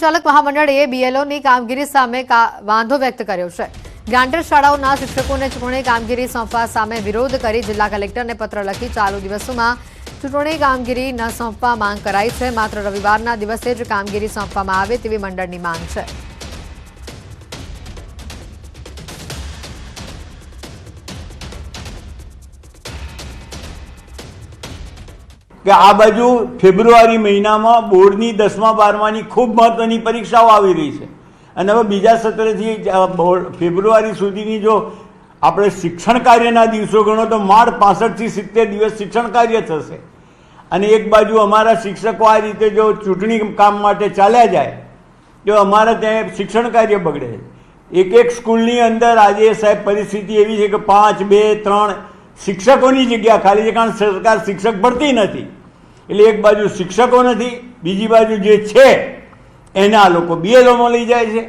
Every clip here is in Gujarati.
ચાલક મહામંડળે બીએલઓની કામગીરી સામે વાંધો વ્યક્ત કર્યો છે. ગ્રાન્ટેડ શાળાઓના શિક્ષકોને ચૂંટણી કામગીરી સોંપવા સામે વિરોધ કરી જિલ્લા કલેક્ટરને પત્ર લખી ચાલુ દિવસોમાં ચૂંટણી કામગીરી ન સોંપવા માંગ કરાઈ છે. માત્ર રવિવારના દિવસે જ કામગીરી સોંપવામાં આવે તેવી મંડળની માંગ છે. કે આ બાજુ ફેબ્રુઆરી મહિનામાં બોર્ડની દસમા, બારમાની ખૂબ મહત્ત્વની પરીક્ષાઓ આવી રહી છે. અને હવે બીજા સત્રથી ફેબ્રુઆરી સુધીની જો આપણે શિક્ષણ કાર્યના દિવસો ગણો તો માળ પાસઠથી સિત્તેર દિવસ શિક્ષણ કાર્ય થશે. અને એક બાજુ અમારા શિક્ષકો આ રીતે જો ચૂંટણી કામ માટે ચાલ્યા જાય, તો અમારા ત્યાં શિક્ષણ કાર્ય બગડે એક એક સ્કૂલની અંદર આજે સાહેબ પરિસ્થિતિ એવી છે કે પાંચ, બે, ત્રણ શિક્ષકોની જગ્યા ખાલી છે, કારણ સરકાર શિક્ષક ભરતી નથી. એટલે એક બાજુ શિક્ષકો નથી, બીજી બાજુ જે છે, એના લોકો બીએલઓમાં લઈ જાય છે.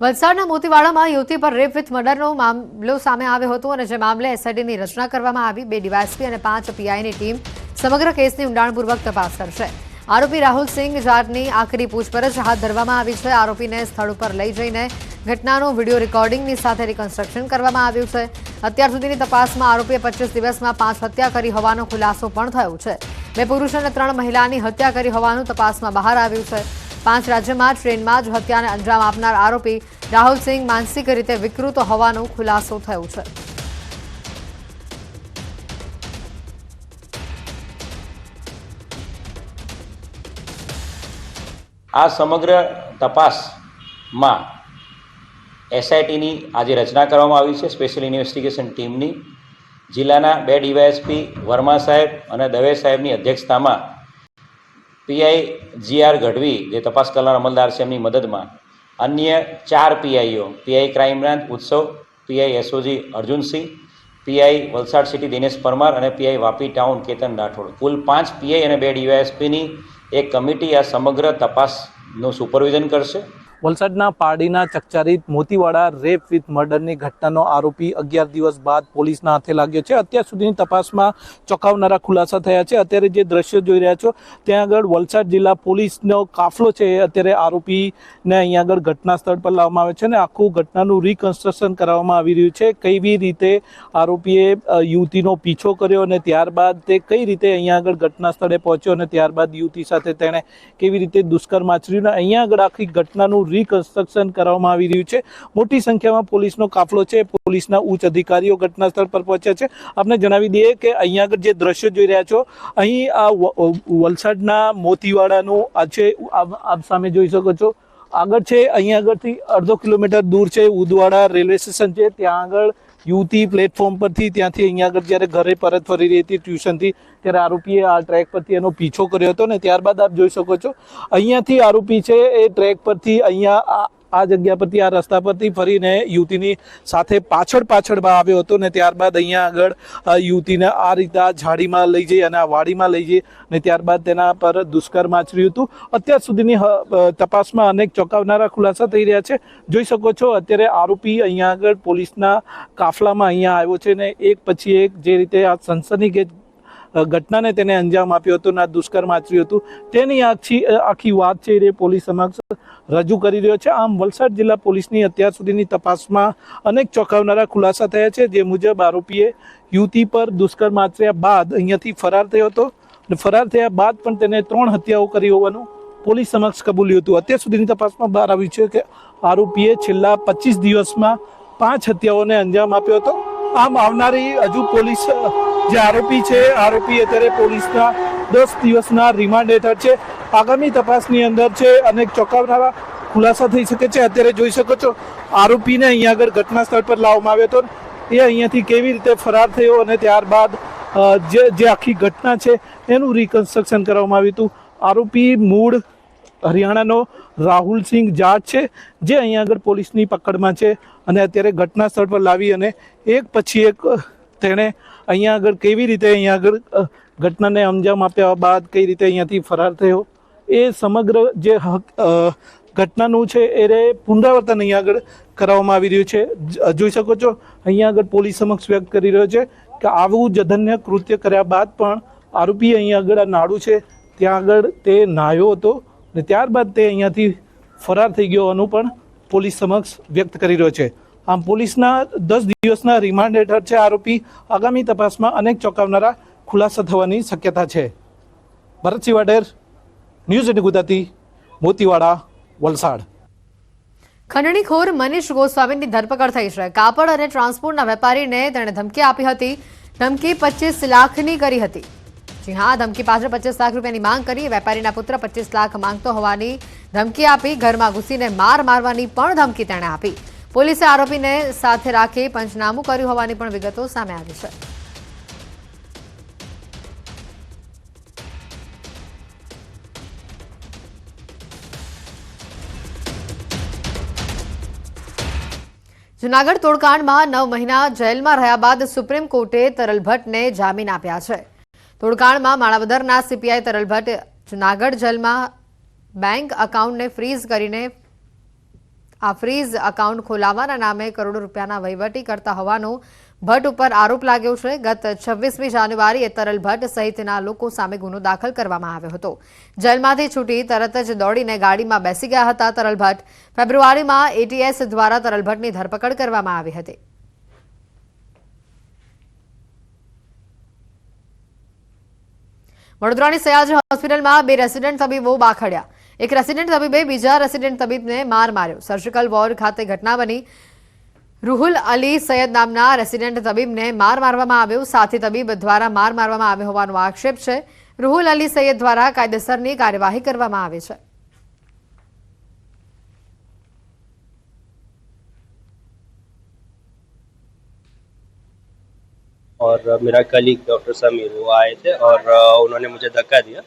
વલસાડના મોતીવાડામાં યુવતી પર રેપ વિથ મર્ડરનો મામલો સામે આવ્યો હતો અને જે મામલે એસઆઈટીની રચના કરવામાં આવી. બે ડીવાયસપી અને પાંચ પીઆઈની ટીમ સમગ્ર કેસની ઊંડાણપૂર્વક તપાસ કરશે. આરોપી રાહુલ સિંહ જાટની આખરી પૂછપરછ હાથ ધરવામાં આવી છે. આરોપીને સ્થળ ઉપર લઈ જઈને ઘટનાનું વીડિયો રેકોર્ડિંગની સાથે રિકન્સ્ટ્રક્શન કરવામાં આવ્યું છે. અત્યાર સુધીની તપાસમાં આરોપીએ પચીસ દિવસમાં પાંચ હત્યા કરી હોવાનો ખુલાસો પણ થયો છે. બે પુરુષ અને ત્રણ મહિલાની હત્યા કરી હોવાનું તપાસમાં બહાર આવ્યું છે. પાંચ રાજ્યમાં ટ્રેનમાં જ હત્યાને અંજામ આપનાર આરોપી રાહુલ સિંહ માનસિક રીતે વિકૃત હોવાનો ખુલાસો થયો છે. આ સમગ્ર તપાસમાં એસઆઈટીની આજે રચના કરવામાં આવી છે, સ્પેશિયલ ઇન્વેસ્ટિગેશન ટીમની. જિલ્લાના બે ડીવાયએસપી, વર્મા સાહેબ અને દવે સાહેબની અધ્યક્ષતામાં પીઆઈ જીઆર ગઢવી, જે તપાસ કરનાર અમલદાર છે, એમની મદદમાં અન્ય ચાર PIO, PI crime branch Utsav, PI SOG Arjunsinh, PI Valsad city Dinesh Parmar અને પીઆઈ વાપી ટાઉન કેતન રાઠોડ. કુલ પાંચ પીઆઈ અને બે ડીવાયએસપીની એક કમિટી આ સમગ્ર તપાસનું સુપરવિઝન કરશે. વલસાડના પારડીના ચકચારિત મોતીવાડા રેપ વિથ મર્ડરની ઘટનાનો આરોપી અગિયાર દિવસ બાદ પોલીસના હાથે લાગ્યો છે. અત્યાર સુધીની તપાસમાં ચોંકાવનારા ખુલાસા થયા છે. અત્યારે જે દ્રશ્યો જોઈ રહ્યા છો, ત્યાં આગળ વલસાડ જિલ્લા પોલીસનો કાફલો છે. અત્યારે આરોપીને અહીંયા આગળ ઘટના સ્થળ પર લાવવામાં આવે છે અને આખું ઘટનાનું રિકન્સ્ટ્રક્શન કરવામાં આવી રહ્યું છે. કેવી રીતે આરોપીએ યુવતીનો પીછો કર્યો અને ત્યારબાદ તે કઈ રીતે અહીંયા આગળ ઘટના સ્થળે પહોંચ્યો અને ત્યારબાદ યુવતી સાથે તેણે કેવી રીતે દુષ્કર્મ આચર્યું અને અહીંયા આગળ આખી ઘટનાનું રિકન્સ્ટ્રક્શન કરવામાં આવી રહ્યું છે. મોટી સંખ્યામાં પોલીસનો કાફલો છે. પોલીસના ઉચ્ચ અધિકારીઓ ઘટના સ્થળ પર પહોંચ્યા છે. આપને જણાવી દઈએ કે અહીંયા આગળ જે દ્રશ્યો જોઈ રહ્યા છો, અહીં આ વલસાડના મોતીવાડાનું આ છે આપ સામે જોઈ શકો છો. આગળ છે, અહીંયા આગળથી અડધો કિલોમીટર દૂર છે. ઉદવાડા રેલવે સ્ટેશન છે. ત્યાં આગળ યુવતી પ્લેટફોર્મ પરથી ત્યાંથી અહીંયા આગળ જ્યારે ઘરે પરત ફરી રહી હતી ટ્યુશનથી, ત્યારે આરોપીએ આ ટ્રેક પરથી એનો પીછો કર્યો હતો ને ત્યારબાદ આપ જોઈ શકો છો. અહીંયાથી આરોપી છે એ ટ્રેક પરથી અહીંયા આ જગ્યા પરથી, આ રસ્તા પરથી ફરીને યુવતીની સાથે પાછળ પાછળમાં આવ્યો હતો ને ત્યારબાદ અહીંયા આગળ યુવતીને આ રીતે આ ઝાડીમાં લઈ જઈ અને આ વાડીમાં લઈ જઈ અને ત્યારબાદ તેના પર દુષ્કર્મ આચર્યું હતું. અત્યાર સુધીની તપાસમાં અનેક ચોંકાવનારા ખુલાસા થઈ રહ્યા છે. જોઈ શકો છો, અત્યારે આરોપી અહીંયા આગળ પોલીસના કાફલામાં અહીંયા આવ્યો છે ને એક પછી એક જે રીતે આ સનસનીખેજ ઘટનાને તેને અંજામ આપ્યો હતો આ દુષ્કર્મ આચર્યું હતું. તેની આખી આખી વાત છે એ પોલીસ સમક્ષ રજૂ કરી રહ્યો છે. આમ વલસાડ જિલ્લા પોલીસની અત્યાર સુધીની તપાસમાં અનેક ચોંકાવનારા ખુલાસા થયા છે. જે મુજબ આરોપીએ યુવતી પર દુષ્કર્મ આચર્યા બાદ અહીંયાથી ફરાર થયો હતો અને ફરાર થયા બાદ પણ તેને ત્રણ હત્યાઓ કરી હોવાનું પોલીસ સમક્ષ કબૂલ્યું હતું. અત્યાર સુધીની તપાસમાં બહાર આવ્યું છે કે આરોપીએ છેલ્લા પચીસ દિવસમાં પાંચ હત્યાઓને અંજામ આપ્યો હતો. આમ આવનારી હજુ પોલીસ જે આરોપી છે, આરોપી અત્યારે પોલીસના દસ દિવસના રિમાન્ડ હેઠળ છે. આગામી તપાસની અંદર છે અનેક ચોંકાવનારા ખુલાસા થઈ શકે છે, અત્યારે જોઈ શકો છો. આરોપીને અહીંયા આગળ ઘટના સ્થળ પર લાવવામાં આવ્યો હતો. એ અહીંયાથી કેવી રીતે ફરાર થયો અને ત્યારબાદ જે જે આખી ઘટના છે, એનું રિકન્સ્ટ્રક્શન કરવામાં આવ્યું હતું. આરોપી મૂળ હરિયાણાનો રાહુલ સિંહ જાટ છે, જે અહીંયા આગળ પોલીસની પકડમાં છે અને અત્યારે ઘટના સ્થળ પર લાવી અને એક પછી એક તેણે અહીંયા આગળ કેવી રીતે અહીંયા આગળ ઘટનાને અંજામ આપ્યા બાદ કઈ રીતે અહીંયાથી ફરાર થયો, એ સમગ્ર જે ઘટનાનું છે એને પુનરાવર્તન અહીંયા આગળ કરાવવામાં આવી રહ્યું છે. જોઈ શકો છો, અહીંયા આગળ પોલીસ સમક્ષ વ્યક્ત કરી રહ્યો છે કે આવું જધન્ય કૃત્ય કર્યા બાદ પણ આરોપી અહીંયા આગળ આ નાડું છે, ત્યાં આગળ તે નાહ્યો હતો ને ત્યારબાદ તે અહીંયાથી ફરાર થઈ ગયો હોવાનું પણ પોલીસ સમક્ષ વ્યક્ત કરી રહ્યો છે. આમ પોલીસના દસ દિવસના રિમાન્ડ હેઠળ છે આરોપી. આગામી તપાસમાં અનેક ચોંકાવનારા ખુલાસા થવાની શક્યતા છે. Bharatsinh Vader news at Gujarati, Motiwada, Valsad. ખંડણીખોર Manish ગોસ્વામીની ધરપકડ થઈ છે. કાપડ અને ટ્રાન્સપોર્ટના વેપારીને તેણે ધમકી આપી હતી. ધમકી પચીસ લાખની કરી હતી. જી હા, ધમકી પાછળ પચીસ લાખ રૂપિયાની માંગ કરી. વેપારીના પુત્ર પચીસ લાખ માંગતો હોવાની ધમકી આપી. ઘરમાં ઘૂસીને માર મારવાની પણ ધમકી તેણે આપી. પોલીસે આરોપીને સાથે રાખી પંચનામું કર્યું હોવાની પણ વિગતો સામે આવી છે. જુનાગઢ તોડકાંડમાં નવ મહિના જેલમાં રહ્યા બાદ સુપ્રીમ કોર્ટે તરલ ભટ્ટને જામીન આપ્યા છે. તોડકાંડમાં માણાવદરના સીપીઆઈ તરલ ભટ્ટ જુનાગઢ જેલમાં બેંક એકાઉન્ટને ફ્રીઝ કરીને આ ફ્રીઝ એકાઉન્ટ ખોલાવવાના નામે કરોડો રૂપિયાના વહીવટી કરતા હોવાનો ભટ્ટ ઉપર આરોપ લાગ્યો છે. ગત છવ્વીસમી જાન્યુઆરીએ તરલ ભટ્ટ સહિતના લોકો સામે ગુનો દાખલ કરવામાં આવ્યો હતો. જેલમાંથી છૂટી તરત જ દોડીને ગાડીમાં બેસી ગયા હતા તરલ ભટ્ટ. ફેબ્રુઆરીમાં એટીએસ દ્વારા તરલ ભટ્ટની ધરપકડ કરવામાં આવી હતી. વડોદરાની સયાજી હોસ્પિટલમાં બે રેસિડેન્ટ તબીબો બાખડ્યા. એક રેસિડેન્ટ તબીબે બીજા રેસિડેન્ટ તબીબને માર માર્યો સર્જિકલ વોર્ડ ખાતે ઘટના બની રૂહુલ અલી સૈયદ નામના રેસિડેન્ટ તબીબને માર મારવામાં આવ્યો સાથી તબીબ દ્વારા માર મારવામાં આવ્યો હોવાનો આક્ષેપ છે રૂહુલ અલી સૈયદ દ્વારા કાયદેસરની કાર્યવાહી કરવામાં આવી છે और मेरा कलीग डॉक्टर समीर वो आए थे और अ, उन्होंने मुझे धक्का दिया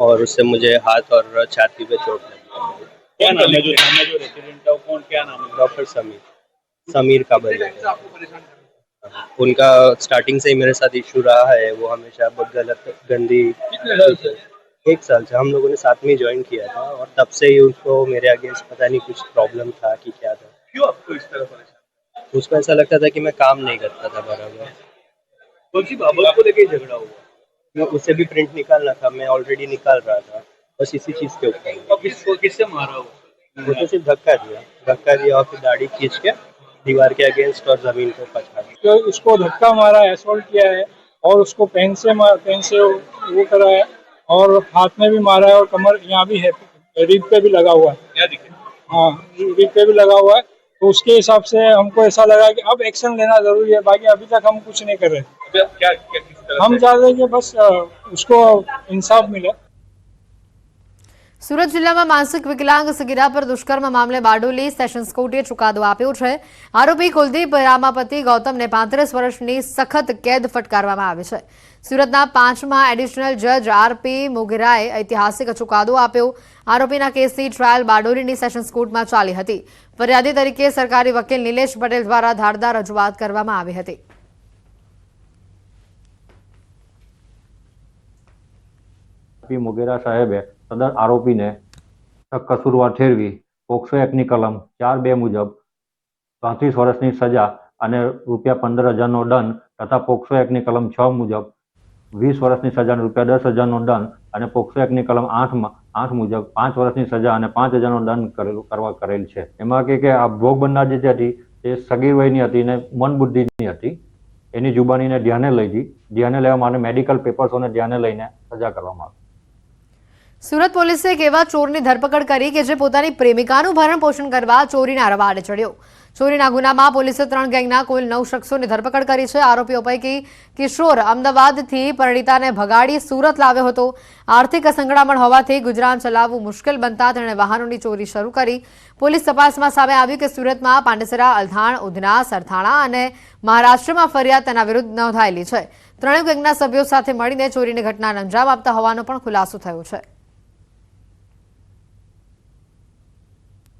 और उससे मुझे हाथ और छाती पे चोट लगी। क्या नाम है जो सामने जो रेसिडेंट है वो कौन क्या नाम है? डॉक्टर समीर। समीर का कर रहा उनका स्टार्टिंग से ही मेरे साथ इशू रहा है। वो हमेशा बहुत गलत गंदी है? कितने साल से? एक साल से। हम लोगों ने साथ में ज्वाइन किया था और तब से ही उसको मेरे अगेंस्ट पता नहीं कुछ प्रॉब्लम था कि क्या था। क्यों आपको इस तरह परेशान? उसको ऐसा लगता था कि मैं काम नहीं करता था बराबर। कौन सी बाबत को लेके झगड़ा हुआ? मैं उसे भी प्रिंट निकालना था मैं ऑलरेडी निकाल रहा था बस इसी चीज़ के ऊपर किसको किससे मारा हुआ मुझे सिर्फ़ धक्का दिया धक्का दिया और फिर दाढ़ी खींच के दीवार के अगेंस्ट और ज़मीन को दिया। कि उसको धक्का मारा है असोल्ट किया है और उसको पेन से मार पेन से वो करा है और हाथ में भी मारा है और कमर यहाँ भी है रीढ़ पे भी लगा हुआ है। क्या हाँ रीढ़ पे भी लगा हुआ है। तो उसके हिसाब से हमको ऐसा लगा कि अब एक्शन लेना ज़रूरी है बाकी अभी तक हम कुछ नहीं कर रहे। अभी आप क्या क्या किस तरह हम से चाहते हैं कि बस अ, उसको इंसाफ मिले સુરત જિલ્લામાં માનસિક વિકલાંગ સગીરા પર દુષ્કર્મ મામલે બારડોલી સેશન્સ કોર્ટે ચુકાદો આપ્યો છે આરોપી કુલદીપ રામાપતિ ગૌતમને પાંત્રીસ વર્ષની સખત કેદ ફટકારવામાં આવી છે સુરતના પાંચમા એડિશનલ જજ આરપી મોગેરાએ ઐતિહાસિક ચુકાદો આપ્યો આરોપીના કેસની ટ્રાયલ બારડોલીની સેશન્સ કોર્ટમાં ચાલી હતી ફરિયાદી તરીકે સરકારી વકીલ નિલેશ પટેલ દ્વારા ધારદાર રજૂઆત કરવામાં આવી હતી પી મોગેરા સાહેબે સદર આરોપીને કસૂરવાર ઠેરવી પોક્સો એક્ટની કલમ ચાર બે મુજબ પાંત્રીસ વર્ષની સજા અને રૂપિયા પંદર હજારનો દંડ તથા પોક્સો એક્ટની કલમ છ મુજબ વીસ વર્ષની સજા અને રૂપિયા દસ હજારનો દંડ અને પોક્સો એક્ટની કલમ આઠમાં આઠ મુજબ પાંચ વર્ષની સજા અને પાંચ હજારનો દંડ કરેલું, કરવા કરેલ છે. એમાં કે કે આ ભોગ બનનાર જે હતી, તે સગીર વયની હતી ને મન બુદ્ધિની હતી. એની જુબાનીને ધ્યાને લઈ ધ્યાને લેવા માટે મેડિકલ પેપર્સોને ધ્યાને લઈને સજા કરવામાં આવી. સુરત પોલીસે એક એવા ચોરની ધરપકડ કરી કે જે પોતાની પ્રેમિકાનું ભરણ પોષણ કરવા ચોરીના રવાડે ચડ્યો. ચોરીના ગુનામાં પોલીસે ત્રણ ગેંગના કુલ નવ શખ્સોની ધરપકડ કરી છે. આરોપીઓ પૈકી કિશોર અમદાવાદથી પરિણીતાને ભગાડી સુરત લાવ્યો હતો. આર્થિક સંકળામણ હોવાથી ગુજરાન ચલાવવું મુશ્કેલ બનતા તેણે વાહનોની ચોરી શરૂ કરી. પોલીસ તપાસમાં સામે આવ્યું કે સુરતમાં પાંડેસરા, અલથાણ, ઉધના, સરથાણા અને મહારાષ્ટ્રમાં ફરિયાદ તેના વિરુદ્ધ નોંધાયેલી છે. ત્રણેય ગેંગના સભ્યો સાથે મળીને ચોરીની ઘટનાને અંજામ આપતા હોવાનો પણ ખુલાસો થયો છે.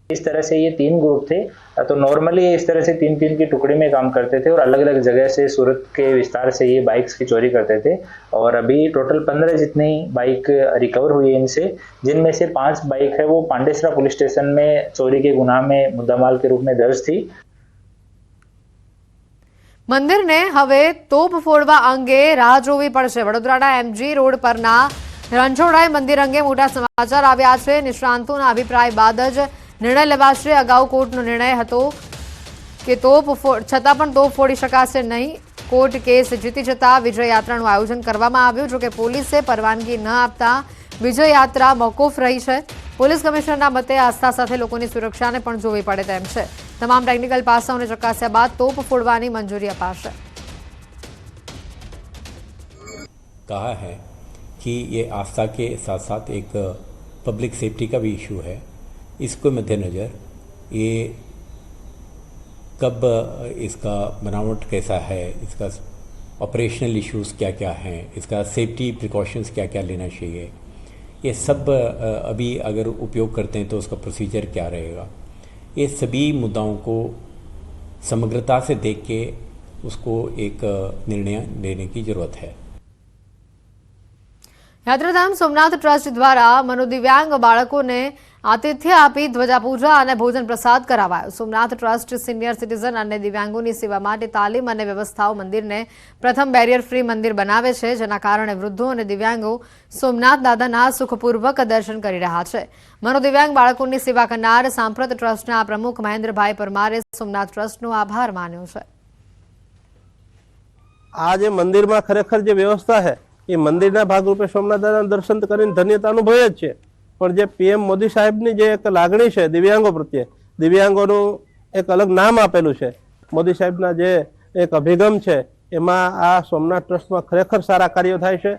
इस तरह से ये तीन ग्रुप थे तो नॉर्मली इस तरह से तीन तीन की टुकड़ी में काम करते थे और अलग अलग जगह से सूरत के विस्तार से ये बाइक्स की चोरी करते थे और अभी टोटल पंद्रह जितनी बाइक रिकवर हुई है इनसे जिनमें से पांच बाइक है वो पांडेसरा पुलिस स्टेशन में चोरी के गुनाह में मुद्दामाल के रूप में दर्ज थी મંદિરને હવે તોપ ફોડવા અંગે રાહ જોવી પડશે વડોદરાના એમજી રોડ પરના રણછોડરાય મંદિર અંગે મોટા સમાચાર આવ્યા છે નિષ્ણાંતોના અભિપ્રાય બાદ જ નિર્ણય લેવાશે અગાઉ કોર્ટનો નિર્ણય હતો કે તોપ ફો- છતાં પણ તોપ ફોડી શકાશે નહીં કોર્ટ કેસ જીતી જતા વિજય યાત્રાનું આયોજન કરવામાં આવ્યું જોકે પોલીસે પરવાનગી ન આપતા વિજય યાત્રા મોકૂફ રહી છે પોલીસ કમિશનરના મતે આસ્થા સાથે લોકોની સુરક્ષાને પણ જોવી પડે તેમ છે તમામ ટેકનિકલ પાસાઓને ચકાસ્યા બાદ તોપ ફોડવાની મંજૂરી અપાશે कहा है कि ये आस्था के साथ साथ एक पब्लिक सेफ्टी का भी इशू है इसको मद्देनज़र ये कब इसका बनावट कैसा है इसका ऑपरेशनल इश्यूज क्या क्या हैं इसका सेफ्टी प्रिकॉशंस क्या क्या लेना चाहिए ये सब अ, अभी अगर उपयोग करते हैं तो उसका प्रोसीजर क्या रहेगा ये सभी मुद्दाओं को समग्रता से देख के उसको एक अ, निर्णय लेने की ज़रूरत है યાત્રાધામ સોમનાથ ટ્રસ્ટ દ્વારા મનોદિવ્યાંગ બાળકોને આતિથ્ય આપી ધ્વજાપૂજા અને ભોજન પ્રસાદ કરાવાયો. સોમનાથ ટ્રસ્ટ સિનિયર સિટીઝન અને દિવ્યાંગોની સેવા માટે તાલીમ અને વ્યવસ્થાઓ મંદિરને પ્રથમ બેરિયર ફ્રી મંદિર બનાવે છે, જેના કારણે વૃદ્ધો અને દિવ્યાંગો સોમનાથ દાદાના સુખપૂર્વક દર્શન કરી રહ્યા છે. મનોદિવ્યાંગ બાળકોની સેવા કરનાર સાંપ્રત ટ્રસ્ટના પ્રમુખ મહેન્દ્રભાઈ પરમારે સોમનાથ ટ્રસ્ટનો આભાર માન્યો છે. આ જે મંદિરમાં ખરેખર જે વ્યવસ્થા છે, એ મંદિરના ભાગરૂપે સોમનાથ દાદાના દર્શન કરીને ધન્યતા અનુભવે જ છે. પણ જે પીએમ મોદી સાહેબની જે એક લાગણી છે, દિવ્યાંગો પ્રત્યે, દિવ્યાંગોનું એક અલગ નામ આપેલું છે. મોદી સાહેબના જે એક અભિગમ છે, એમાં આ સોમનાથ ટ્રસ્ટમાં ખરેખર સારા કાર્યો થાય છે.